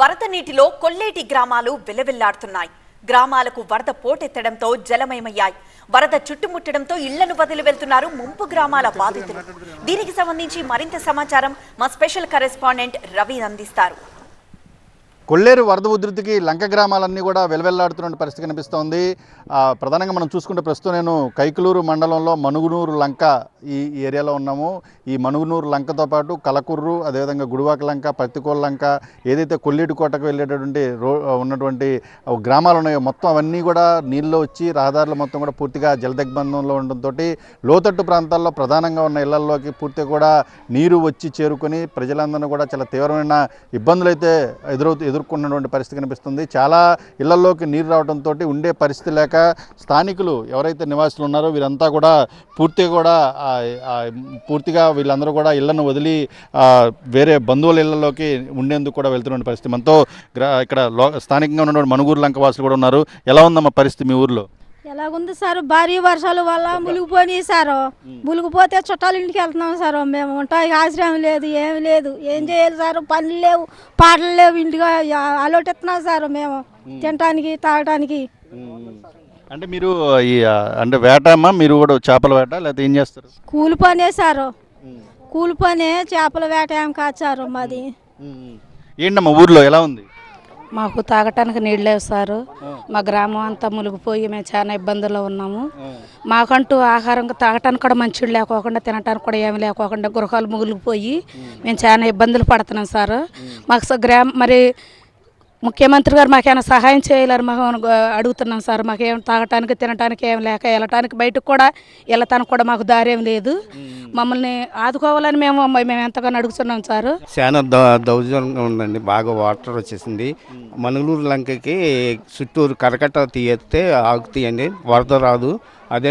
వరద నీటిలో కొల్లేటి గ్రామాలు విలవిల్లాడుతున్నాయి. గ్రామాలకు వరద పోటెత్తడంతో జలమయమయ్యాయి. వరద చుట్టుముట్టడంతో ఇళ్ళను వదిలి వెళ్తున్నారు ముంపు గ్రామాల బాధితులు. దీనికి సంబంధించి మరింత సమాచారం మా స్పెషల్ కరెస్పాండెంట్ రవి అందిస్తారు. కొల్లేరు వరద ఉధృతికి లంక గ్రామాలన్నీ కూడా వెలవెల్లాడుతున్న పరిస్థితి కనిపిస్తోంది. ప్రధానంగా మనం చూసుకుంటే ప్రస్తుతం నేను కైకలూరు మండలంలో మనుగునూరు లంక ఈ ఏరియాలో ఉన్నాము. ఈ మనుగునూరు లంకతో పాటు కలకుర్రు అదేవిధంగా గుడివాక లంక పత్తికోల లంక ఏదైతే కొల్లేటి కోటకు వెళ్ళేటటువంటి రో ఉన్నటువంటి గ్రామాలు ఉన్నాయో మొత్తం అవన్నీ కూడా నీళ్ళు వచ్చి రహదారులు మొత్తం కూడా పూర్తిగా జలదిగ్బంధంలో ఉండడంతో లోతట్టు ప్రాంతాల్లో ప్రధానంగా ఉన్న ఇళ్ళలోకి పూర్తిగా కూడా నీరు వచ్చి చేరుకొని ప్రజలందరూ కూడా చాలా తీవ్రమైన ఇబ్బందులు అయితే ఎదురవుతూ ఎదుర్కొన్నటువంటి పరిస్థితి కనిపిస్తుంది. చాలా ఇళ్ళలోకి నీరు రావడంతో ఉండే పరిస్థితి లేక స్థానికులు ఎవరైతే నివాసులు ఉన్నారో వీరంతా కూడా పూర్తిగా కూడా పూర్తిగా వీళ్ళందరూ కూడా ఇళ్ళను వదిలి ఆ, వేరే బంధువుల ఇళ్ళలోకి ఉండేందుకు కూడా వెళ్తున్న పరిస్థితి. మనతో ఇక్కడ స్థానికంగా ఉన్నటువంటి మనుగూరు లంక వాసులు కూడా ఉన్నారు. ఎలా ఉందమ్మా పరిస్థితి మీ ఊర్లో? ఎలాగుంది సార్? భారీ వర్షాల వల్ల మునిగిపోయి సార్. మునిగిపోతే చుట్టాల ఇంటికి వెళ్తున్నాం సార్ మేము. ఉంటాయి ఆశ్రయం లేదు ఏమి లేదు. ఏం చేయాలి సార్? పనులు లేవు పాటలు లేవు ఇంటిగా అలొటెత్తున్నాం సార్ మేము. తినటానికి తాగటానికి. అంటే మీరు ఈ అంటే వేట అమ్మా మీరు కూడా చేపల వేట లేకపోతే ఏం చేస్తారు? కూలి పనే సార్. కూలి పనే చేపల వేట ఏం కాదు సార్ మాది. ఏంటమ్మా ఊర్లో ఎలా ఉంది? మాకు తాగటానికి నీళ్ళు లేవు సారు. మా గ్రామం అంతా మునిగిపోయి మేము చాలా ఇబ్బందుల్లో ఉన్నాము. మాకంటూ ఆహారం తాగటానికి కూడా మంచిగా లేకోకుండా తినటానికి కూడా ఏమి లేకోకుండా గృహాలు ముగిలిపోయి మేము చాలా ఇబ్బందులు పడుతున్నాం సార్. మాకు గ్రామ మరి ముఖ్యమంత్రి గారు మాకేమైనా సహాయం చేయలేరు మాకు అడుగుతున్నాం సార్. మాకేం తాగటానికి తినటానికి ఏం లేక వెళ్ళటానికి బయటకు కూడా వెళ్ళటానికి కూడా మాకు దారి లేదు. మమ్మల్ని ఆదుకోవాలని మేము మేము ఎంతగానో అడుగుతున్నాం సార్. చాలా దౌర్జన్యంగా ఉందండి. బాగా వాటర్ వచ్చేసింది. మనుగులూరు లంకకి చుట్టూరు కరకట్ట తీయేస్తే ఆగుతాయండి వరద రాదు. అదే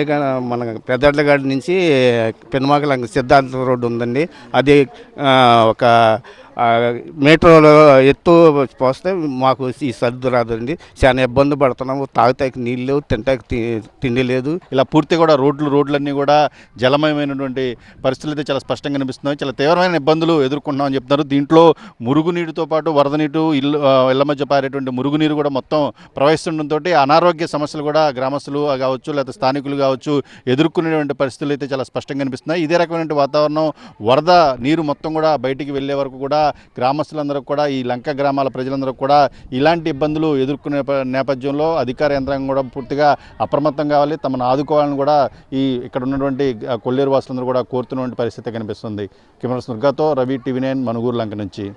మన పెద్దడ్లగాడి నుంచి పెనుమాక లంక సిద్ధార్థ రోడ్డు ఉందండి. అది ఒక మీటర్ల ఎత్తు పోస్తే మాకు ఈ సర్దు రాదండి. చాలా ఇబ్బంది పడుతున్నాము. తాగుతాకి నీళ్ళు లేవు తింటాకి తి- తిండి లేదు. ఇలా పూర్తిగా కూడా రోడ్లు రోడ్లన్నీ కూడా జలమయమైనటువంటి పరిస్థితులు అయితే చాలా స్పష్టంగా కనిపిస్తున్నాయి చాలా తీవ్రమైన ఇబ్బందులు ఎదుర్కొంటున్నామని చెప్తున్నారు. దీంట్లో మురుగునీటితో పాటు వరద నీరు ఇల్లు ఇళ్ళ మధ్య పారేటువంటి మురుగునీరు కూడా మొత్తం ప్రవహిస్తుండటంతో అనారోగ్య సమస్యలు కూడా గ్రామస్తులు కావచ్చు లేదా స్థానికులు కావచ్చు ఎదుర్కొనేటువంటి పరిస్థితులు అయితే చాలా స్పష్టంగా కనిపిస్తున్నాయి ఇదే రకమైన వాతావరణం వరద నీరు మొత్తం కూడా బయటికి వెళ్ళే వరకు కూడా గ్రామస్తులందరూ కూడా ఈ లంక గ్రామాల ప్రజలందరూ కూడా ఇలాంటి ఇబ్బందులు ఎదుర్కొనే నేపథ్యంలో అధికార యంత్రాంగం కూడా పూర్తిగా అప్రమత్తం కావాలి. తమను ఆదుకోవాలని కూడా ఈ ఇక్కడ ఉన్నటువంటి కొల్లేరు వాసులందరూ కూడా కోరుతున్నటువంటి పరిస్థితి కనిపిస్తుంది. కెమెరా స్నుర్గాతో రవి టీవీ నైన్ మనుగూరు లంక నుంచి.